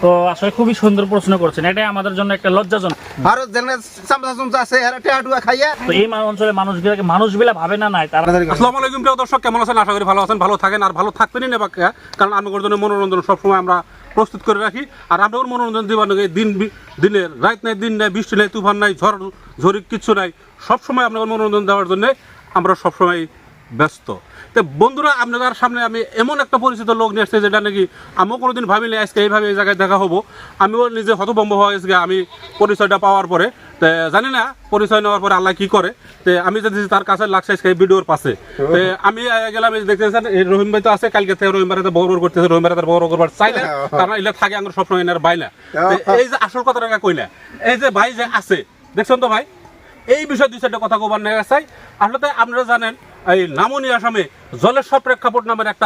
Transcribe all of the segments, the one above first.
তো আসলে খুবই সুন্দর প্রশ্ন করছেন। এটাই আমাদের জন্য একটা লজ্জাজনক। আরও চামচা চামচা আছে এরা খাইয়া। তো এই মা- অঞ্চলের মানুষগুলোকে মানুষগুলা ভাবে না নাই তারা আসসালামু আলাইকুম। প্রিয় দর্শক কেমন আছেন? আশা করি ভালো আছেন ভালো থাকেন আর ভালো থাকবেনই না বাক্যা কারণ আপনাদের জন্য মনোরঞ্জন সবসময় আমরা প্রস্তুত করে রাখি। আর আপনাদের মনোরঞ্জন দিবার নাকি দিন দিনের রাত নাই দিন নাই বৃষ্টি নাই তুফান নাই ঝড় ঝড়ি কিচ্ছু নাই। সবসময় আপনাদের মনোরঞ্জন দেওয়ার জন্য আমরা সবসময় ব্যস্ত। তো বন্ধুরা আপনাদের সামনে আমি এমন একটা পরিচিত লোক নিয়ে আসছি যেটা নাকি আমিও কোনোদিন ভাবিনি আজকে এইভাবে এই জায়গায় দেখা হব। আমিও নিজে হতভম্ব হয়ে গেছি আমি পরিচয়টা পাওয়ার পরে। তো জানি না পরিচয় নেওয়ার পরে আল্লাহ কি করে। তো আমি যদি তার কাছে লাগছে আজকে এই ভিডিওর পাশে। তো আমি গেলাম এই দেখতে এই রহিম ভাই তো আছে কালকে থেকে রহিম ভাই বড় বড় করতেছে রহিম ভাই তার বড় করবার চাই না কারণ এগুলো থাকে আমার সবসময় এনার বাইনা এই যে আসল কথাটা কইলা এই যে ভাই যে আছে দেখছেন তো ভাই? এই বিষয়ে দুই চারটা কথা কবার নেওয়া চাই। আসলে আপনারা জানেন এই নামনি আসামে জলেশ্বর প্রেক্ষাপট নামের একটা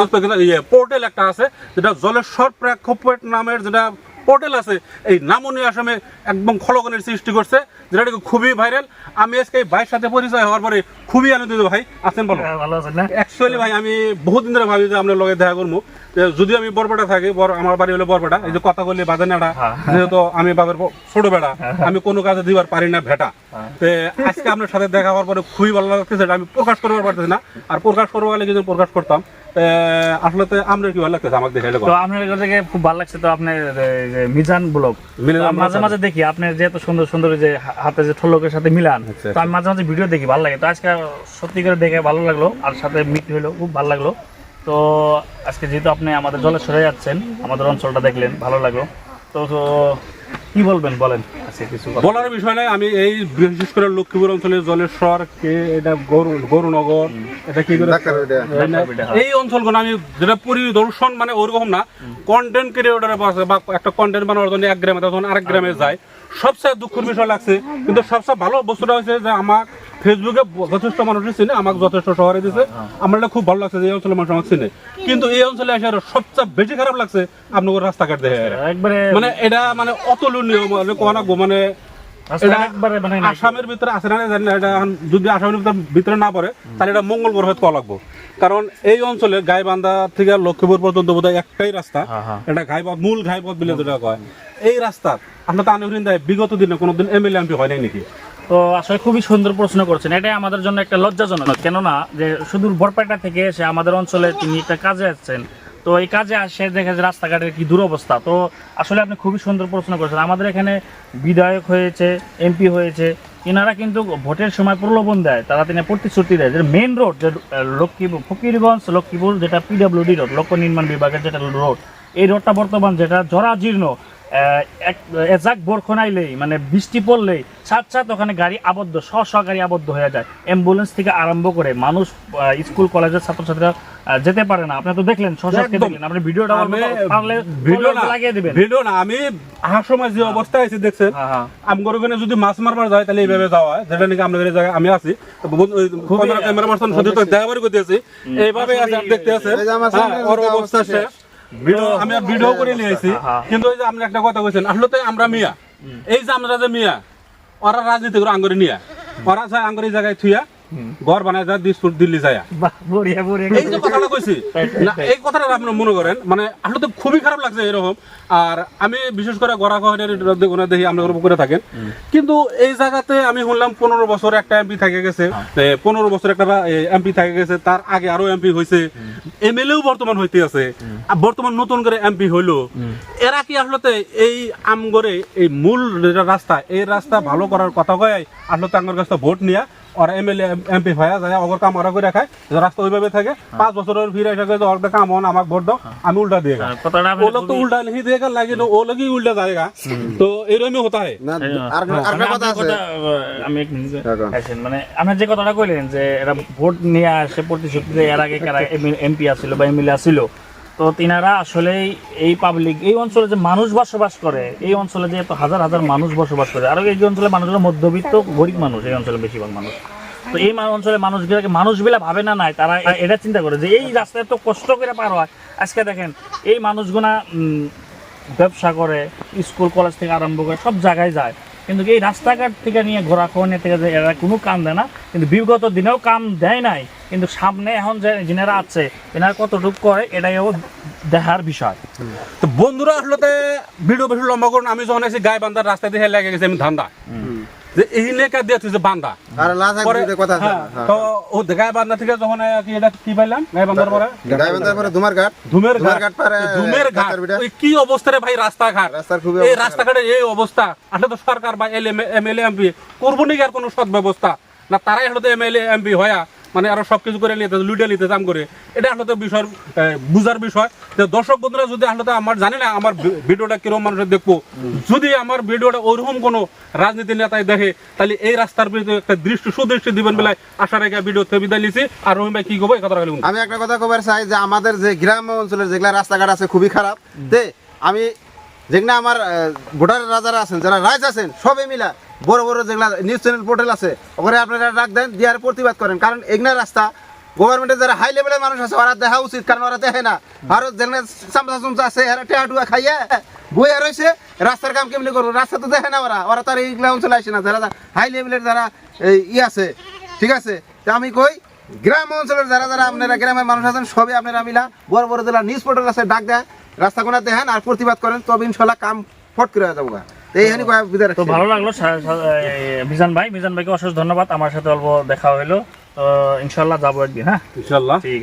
পোর্টেল একটা আছে, যেটা জলেশ্বর প্রেক্ষাপট নামের যেটা পোর্টাল আছে। এই নামনি আসামে একদম খলগনের সৃষ্টি করছে যেটা খুবই ভাইরাল আমি আজকে এই ভাইয়ের সাথে পরিচয় হওয়ার পরে খুবই আনন্দিত। ভাই আছেন বলো। ভালো আছেন না? অ্যাকচুয়ালি ভাই আমি বহুত দিন ধরে ভাবি যে আপনার লগে দেখা করব। যদি আমি বরপেটা থাকি আমার বাড়ি হলো বরপেটা। এই যে কথা বললে বাজে নাড়া। হ্যাঁ। যেহেতু আমি বাবার ছোট বেড়া আমি কোনো কাজে দিবার পারি না ভেটা। তে আজকে আপনার সাথে দেখা হওয়ার পরে খুবই ভালো লাগতেছে আমি প্রকাশ করতে পারতেছি না। আর প্রকাশ করব গেলে প্রকাশ করতাম। আসলে তো আমরা কি ভালো লাগতেছে আমাকে দেখে তো আপনার এগুলো থেকে খুব ভালো লাগছে তো আপনার যে মিজান ব্লগ। মাঝে মাঝে দেখি যে এত সুন্দর সুন্দর যে হাতে যে ঠোলকের সাথে মিলান আচ্ছা, তো আমি মাঝে মাঝে ভিডিও দেখি ভালো লাগে। তো আজকে সত্যি করে দেখে ভালো লাগল আর সাথে মিট হলো খুব ভালো লাগল। তো আজকে যেহেতু আপনি আমাদের জলেশ্বরে যাচ্ছেন আমাদের অঞ্চলটা দেখলেন ভালো লাগল। তো তো কি বলবেন বলেন। কিছু কথা। বলার বিষয় নাই আমি এই বিশেষ করে লক্ষ্মীপুর অঞ্চলের জলেশ্বর কে এটা গরুনগর এটা কি করে? হ্যাঁ। এই অঞ্চলগুলো আমি যেটা পরিদর্শন মানে ওরকম না কন্টেন্ট ক্রিয়েটারের পাশে বা একটা কন্টেন্ট বানানোর জন্য এক গ্রামে তখন আরেক গ্রামে যায়। সবচেয়ে দুঃখের বিষয় লাগছে কিন্তু সবচেয়ে ভালো বস্তুটা হয়েছে যে আমার ফেসবুকে যথেষ্ট মানুষের চিনে আমাকে যথেষ্ট শহরে দিছে। আমার এটা খুব ভালো লাগছে যে এই অঞ্চলের মানুষ আমাকে চিনে। কিন্তু এই অঞ্চলে এসে সবচেয়ে বেশি খারাপ লাগছে আপনাদের রাস্তাঘাট দেখে। মানে এটা মানে অতুলনীয় মানে কোনা গো মানে মানে আসামের ভিতরে আছে না জানি না, এটা যদি আসামের ভিতরে না পড়ে তাহলে এটা মঙ্গল গ্রহে পাওয়া লাগবো। কারণ এই অঞ্চলে গাইবান্ধা থেকে লক্ষ্মীপুর পর্যন্ত বোধহয় একটাই রাস্তা। হ্যাঁ, হ্যাঁ। এটা ঘাইপথ মূল ঘাইপথ বলে যেটা কয়। এই রাস্তা আপনার তো আনুরিন বিগত দিনে কোনোদিন এমএলএ এমপি হয় নাই নাকি? তো আসলে খুবই সুন্দর প্রশ্ন করছেন। এটাই আমাদের জন্য একটা লজ্জাজনক। কেননা যে সুদূর বরপেটা থেকে এসে আমাদের অঞ্চলে তিনি একটা কাজে আসছেন। তো এই কাজে আসে দেখে যে রাস্তাঘাটের কি দুরবস্থা। তো আসলে আপনি খুবই সুন্দর প্রশ্ন করেছেন। আমাদের এখানে বিধায়ক হয়েছে, এমপি হয়েছে, এনারা কিন্তু ভোটের সময় প্রলোভন দেয়। তারা তিনি প্রতিশ্রুতি দেয়। যে মেন রোড যে লক্ষ্মীপুর ফকিরগঞ্জ লক্ষ্মীপুর যেটা পিডব্লিউডি রোড লোক নির্মাণ বিভাগের যেটা রোড এই রোডটা বর্তমান যেটা জরাজীর্ণ। এজাক বরখন আইলেই মানে বৃষ্টি পড়লেই সাত সাত ওখানে গাড়ি আবদ্ধ শ শ গাড়ি আবদ্ধ হয়ে যায়। অ্যাম্বুলেন্স থেকে আরম্ভ করে মানুষ স্কুল কলেজের ছাত্রছাত্রীরা যেতে পারে না। আপনি তো দেখলেন দেখলেন। আপনি ভিডিওটা পারলে ভিডিও লাগিয়ে দিবেন। ভিডিও না আমি সময় যে অবস্থা আছে দেখছেন? হ্যাঁ হ্যাঁ। আমগর ওখানে যদি মাছ মারবার যায় তাহলে এইভাবে যাওয়া হয়। যেটা নাকি এই জায়গায় আমি আছি। ক্যামেরা পার্সন সাথে তো দেখা করে করতে আছি। এইভাবে আছে দেখতে হ্যাঁ, ওর অবস্থা অবস্থা শেষ। ভিডিও আমি আর ভিডিও করে নিয়ে আসি হ্যাঁ। কিন্তু ওই যে আপনি একটা কথা কইছেন আসলে তো আমরা মিয়া। এই যে আমরা যে মিয়া ওরা রাজনীতি করে আঙ্গুরে নিয়া। ওরা আঙ্গর জায়গায় থুইয়া ঘর বানায় যায় দিসপুর দিল্লি যায়। বাহ বড়িয়া বড়িয়া এই যে কথাটা কইছি না এই কথাটা আপনি মনে করেন মানে আসলে তো খুবই খারাপ লাগছে এরকম। আর আমি বিশেষ করে গড়া ওনা দেখি আমরা ওরকম করে থাকেন। কিন্তু এই জায়গাতে আমি শুনলাম পনেরো বছর একটা এমপি থেকে গেছে এ, পনেরো বছর একটা এমপি থেকে গেছে তার আগে আরও এমপি হয়েছে এমএলএও বর্তমান হইতে আছে। আর বর্তমান নতুন করে এমপি হইল। এরা কি আসলে এই আমগরে এই মূল যেটা রাস্তা এই রাস্তা ভালো করার কথা কয় আসলে তো আমার কাছে ভোট নিয়ে আর এমএলএ এমপি ভাইয়া যায় অগর কাম ওরা করে খায়। যে রাস্তা ওইভাবে থাকে। হ্যাঁ। পাঁচ বছরের ফিরে এসে যে অর্ধ কাম হন আমার ভোট দাও হ্যাঁ। আমি উল্টা দিয়ে গা। হ্যাঁ, ও লোক তো উল্টা লিখে দিয়ে গা লাগে ও লোকই উল্টা যায় গা। তো এরকমই হতা হয়। মানে আপনি যে কথাটা কইলেন যে এরা ভোট নিয়ে আসে প্রতিশ্রুতি এর আগে কারা এমপি আসছিল বা এমএলএ আসছিল তো তিনারা আসলে এই পাবলিক এই অঞ্চলে যে মানুষ বসবাস করে, এই অঞ্চলে যে এত হাজার হাজার মানুষ বসবাস করে আর এই অঞ্চলে মানুষগুলো মধ্যবিত্ত, গরিব মানুষ, এই অঞ্চলে বেশিরভাগ মানুষ। তো এই অঞ্চলের মানুষগুলোকে মানুষগুলা ভাবে না, নাই, তারা এটা চিন্তা করে যে এই রাস্তায় তো কষ্ট করে পার হয়। আজকে দেখেন, এই মানুষগুলা ব্যবসা করে, স্কুল, কলেজ থেকে আরম্ভ করে সব জায়গায় যায়। কিন্তু এই রাস্তাঘাট থেকে নিয়ে ঘোরা খাওয়ানি থেকে এরা কোনো কাম দেয় না কিন্তু বিগত দিনেও কাম দেয় নাই। কিন্তু সামনে এখন যে যিনারা আছে এনারা কতটুক করে এটাইও দেখার বিষয়। তো বন্ধুরা আসলে ভিডিও বেশি লম্বা করুন আমি যখন এসে গায়ে বান্ধার রাস্তা দিয়ে লেগে গেছি আমি ধান্দা। যে এই লেখা দিয়ে তুই যে বান্ধা আর লাথা পরে কথা আছে। হ্যাঁ, হ্যাঁ। তো ও গায়ে বান্ধা থেকে যখন কি এটা কি পাইলাম গায়ে বান্ধার পরে? গাইবান্ধার পরে ধুমার ঘাট। ধুমের ঘাট। ঘাট পারে ধুমের ঘাট। ডাক্তার বিটা। ওই কি অবস্থা রে ভাই রাস্তাঘাট? রাস্তার খুবই এই অবস্থা। রাস্তাঘাটের এই অবস্থা। আসলে তো সরকার বা এমএলএ এমপি করব নাকি আর কোনো সৎ ব্যবস্থা? না তারাই হলো এমএলএ এমপি হয়া। মানে আরও সবকিছু করে নিতে লুটে নিতে দাম করে। এটা আসলে বিষয় বুঝার বিষয়। যে দর্শক বন্ধুরা যদি আসলে আমার জানি না আমার ভিডিওটা কীরকম মানুষের দেখব। যদি আমার ভিডিওটা ওইরকম কোনো রাজনীতি নেতায় দেখে তাহলে এই রাস্তার বিরুদ্ধে একটা দৃষ্টি সুদৃষ্টি দিবেন বেলায় আশা রেখে ভিডিও থেকে বিদায় নিছি। আর রহিম ভাই কি করব এই কথা আমি একটা কথা কবার চাই যে আমাদের যে গ্রাম অঞ্চলের যেগুলা রাস্তাঘাট আছে খুবই খারাপ। আমি যেগুলা আমার ভোটার রাজারা আছেন যারা রাইজ আছেন সবে মিলা বড় বড় যেগুলা নিউজ চ্যানেল পোর্টাল আছে ওখানে আপনারা ডাক দেন দিয়ার প্রতিবাদ করেন। কারণ এগুলা রাস্তা গভর্নমেন্টের যারা হাই লেভেলের মানুষ আছে, ওরা দেখা উচিত, কারণ ওরা দেখে না। ভারত যেখানে চামচা আছে, এরা খাইয়া রয়েছে রাস্তার কাম কেমনি করব? রাস্তা তো দেখে না ওরা। ওরা তার এইগুলা অঞ্চলে আসে না। যারা হাই লেভেলের যারা, এই ই আছে, ঠিক আছে? তা আমি কই, গ্রাম অঞ্চলের যারা যারা আপনারা গ্রামের মানুষ আছেন, সবই আপনারা মিলা বড় বড় জেলা নিউজ পোর্টাল আছে, ডাক দেয় রাস্তা কোনা দেখেন আর প্রতিবাদ করেন, তবে ইনশাল্লাহ কাম ফট করে যাব এইখানে তো ভালো লাগল মিজান ভাই মিজান ভাইকে অশেষ ধন্যবাদ আমার সাথে অল্প দেখা হইল। তো ইনশাল্লাহ যাব একদিন হ্যাঁ? ইনশাল্লাহ